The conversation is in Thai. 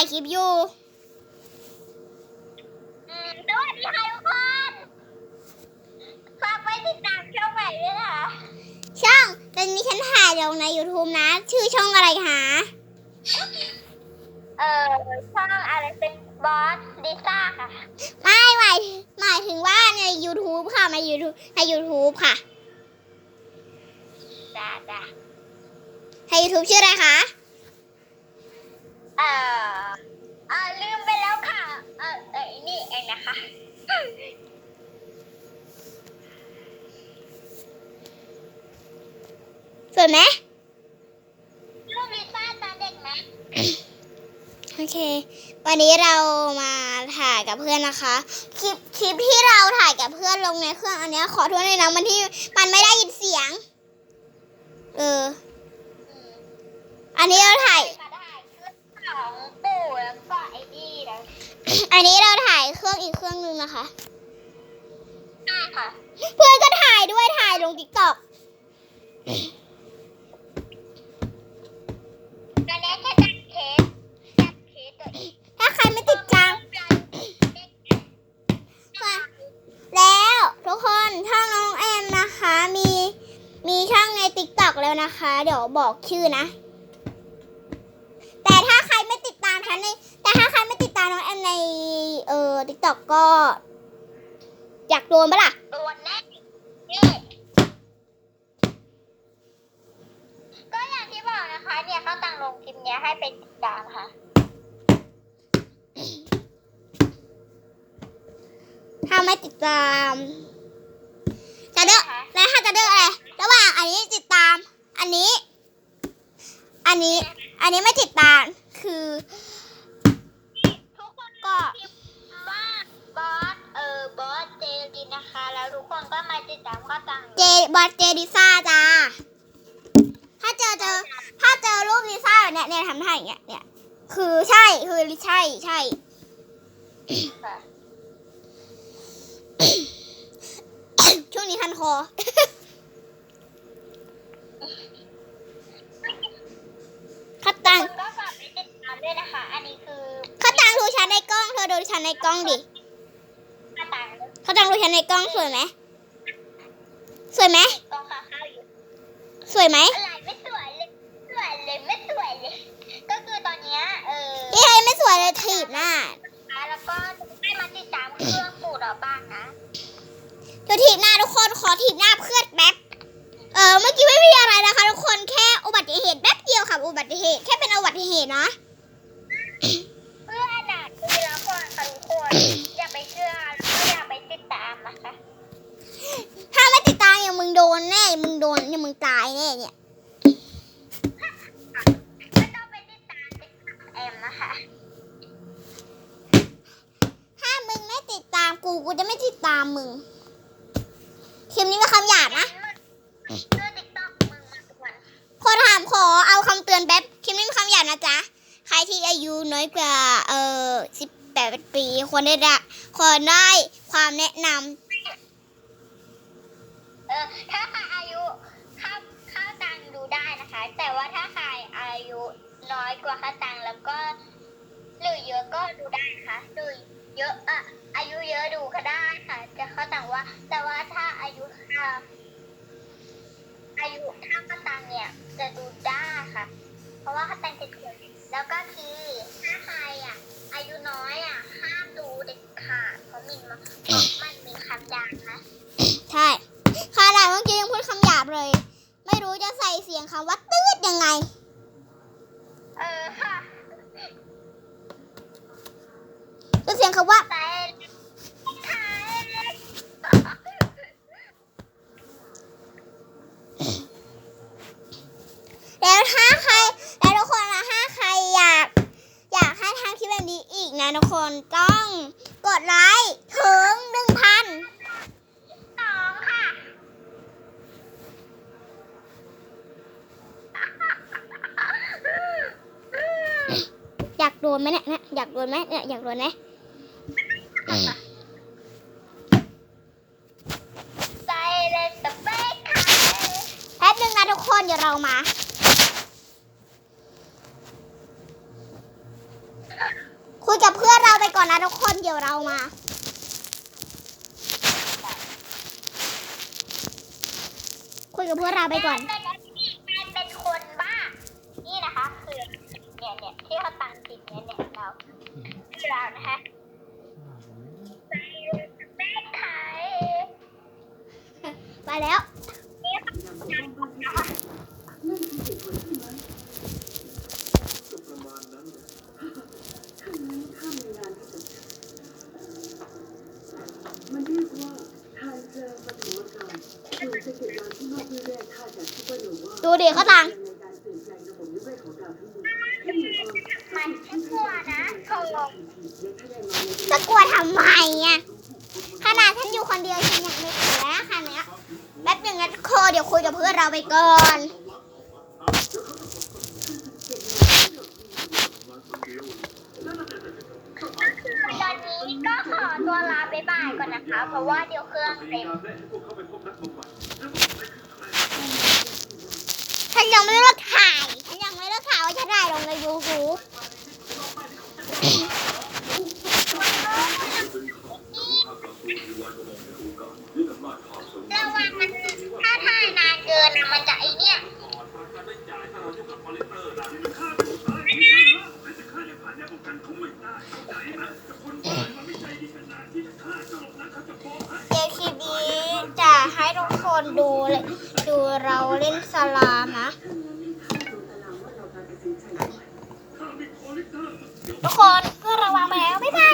ายคลิปอยู่อืมสวัสดีค่ะทุกคนฝากไปติดตามช่องใหม่ด้วยนะคะช่องตอนนี้ฉันถ่ายลงใน YouTube นะ ชื่อช่องอะไรคะเอ่อช่องอะไรเป็นบอสดิซ่าค่ะ ไม่หมายหมายถึงว่าใน YouTube ค่ะใน YouTube ใน YouTube ค่ะจ้าจ้าใน YouTube ชื่ออะไรคะ เอ่อเอ่อลืมไปแล้วค่ะ เอ่อเอ่อนี่เองนะคะ สวยไหมรูปลิซ่าตอนเด็กไหมโอเค วันนี้เรามาถ่ายกับเพื่อนนะคะ คลิปคลิปที่เราถ่ายกับเพื่อนลงในเครื่องอันเนี้ยขอโทษด้วยนะมันที่มันไม่ได้ยินเสียง เออ อืมอันนี้เราถ่าย รื่องอีกเครื่องนึงนะคะใช่ค่ะ เพื่อนก็ถ่ายด้วยถ่ายลงติ๊กต็อกตอนนี้แค่จัดเคสจัดเคสตัวเองถ้าใครไม่ติดตามแล้วทุกคนช่องน้องแอมนะคะ มีมีช่องในติ๊กต็อกแล้วนะคะ เดี๋ยวบอกชื่อนะ แต่ถ้าใครไม่ติดตามฉันในแต่ถ้าใครไม่ติดตามน้องแอมในเอ่อติ๊กต็อกก็ อยากโดนปะล่ะโดนแน่นี่ก็อย่างที่บอกนะคะ เนี่ยเขาตั้งลงคลิปเนี้ยให้เป็นติดตามค่ะ ถ้าไม่ติดตามจะเลือกแล้วถ้าจะเลือกอะไรระหว่างอันนี้ติดตาม อันนี้ อันนี้ อันนี้ไม่ติดตามคือทุ กคนก็พิมพ์ว่าบอสเออบอสเจลินนะคะ แล้วทุกคนก็มาติดตามข้อตังเจบอสเจดิซ่าจ้าถ้าเจอเจอ ถ้าเจอรูปลิซ่าแบบเนี้ยเนี่ยทำท่าอย่างเงี้ยเนี่ยคือใช่คือใช่ใช่ค่ะช่วงนี้คันคอคัดตังคุณก็ฝาก องเธอดูฉันในกล้องดิข้อตังคัดตังดูฉันในกล้องสวยไหมสวยไหมกองข้าวข้าวอยู่สวยไหมอะไรไม่สวยเลยสวยเลยไม่สวยเลย ก็คือตอนเนี้ยเออพี่ไทยไม่สวยเลยถีบหน้าแล้วก็ให้มาติดตามเครื่องปูดเราบ้างนะเดี๋ยวถีบหน้าทุกคนขอถีบหน้าเพื่อนแป๊บเออเมื่อกี้ไม่มีอะไรนะคะ ทุกคนแค่อุบัติเหตุแป๊บเดียวค่ะอุบัติเหตุแค่เป็นอุบัติเหตุนะ เพื่อนอะคือละครค่ะทุกคนอย่าไปเชื่อแล้วก็อย่าไปติดตามนะคะ ถ้าไม่ติดตา มอย่างมึงโดนแน่ มึงโดนอย่างมึงตายแน่เนี่ยไม่ต้องไปติดตามติดตามแอมนะคะ ถ้ามึงไม่ติดตามกู กูจะไม่ติดตามมึงคลิปนี้เป็นคำหยาบนะเชื่อติ๊กต็อกมึงมาทุกวันขอถามขอเอาคำเตือนแป๊บคลิปนี้เป็นคำหยาบนะจ๊ะ ใครที่อายุน้อยกว่า เอ่อสิบแปดปีควรได้ละควรได้ความแนะน เออถ้าใครอายุเข้าเข้าตังดูได้นะคะ แต่ว่าถ้าใครอายุน้อยกว่าเข้าตังแล้วก็หรือเยอะก็ดูได้ค่ะหรือเยอะอะอายุเยอะดูก็ได้ค่ะ จะเข้าตังว่า แต่ว่าถ้าอายุค่ะอายุถ้าเข้าตังเนี่ยจะดูได้ค่ะ เพราะว่าเข้าตังจะเกิดแล้วก็คือถ้าใครอะอายุน้อยอะห้ามดูเด็ดขาดเพราะมีมันมันมีคำหยาบนะ ยงคำว่าตืดยังไง เออค่ะจะเสียงคำว่า แต่ขายแล้วถ้าใครแล้วทุกคนนะถ้าใครอยาก อยากให้ทำคลิปแบบนี้อีกนะทุกคนต้องกดไลค์ถึงหนึ่งพัน สองค่ะ อยากโดนไหมเนี่ยเนี่ยอยากโดนไหมเนี่ยอยากโดนไหมใจเลยสเปคค่ะแป๊บนึงนะทุกคนเดี๋ยวเรามาคุยกับเพื่อนเราไปก่อนนะทุกคนเดี๋ยวเรามาคุยกับเพื่อนเราไปก่อน แต่แล้วนี่กลายเป็นคนบ้า นี่นะคะคือเนี่ยเนี่ยที่เขาตังติดเนี่ยเนี่ยเราคือ เรานะคะใจแม่ไทยไปแล้วนี่นะคะประมาณนั้นเลยถ้างั้นข้ามีงานให้กับเจ้ามันเรียกว่าทานเจอปฐมกาลส่วนจะเก็บงานที่นอกเพื่อแร่ธาตุจากซุปเปอร์โนวา ดูดิเขาตังใจะกลัวทำไมอะขนาดฉันอยู่คนเดียวฉันยังไม่กลัวนะค่ะเนี้ยแป๊บหนึ่งนะทุกคนเดี๋ยวคุยกับเพื่อนเราไปก่อนตอนนี้ก็ขอตัวลาไปบ่ายก่อนนะคะ เพราะว่าเดี๋ยวเครื่องเต็มฉันยังไม่เลิกถ่าย ฉันยังไม่เลิกถ่ายว่าจะถ่ายลงในยูทูบ ระวังมันถ้าถ่ายนาเกินอะมันจะไอเนี่ยเจคีบีจะให้ทุกคนดูเลยดูเราเล่นสลามนะ ทุกคนเพื่อระวังมาแล้วไม่ยบา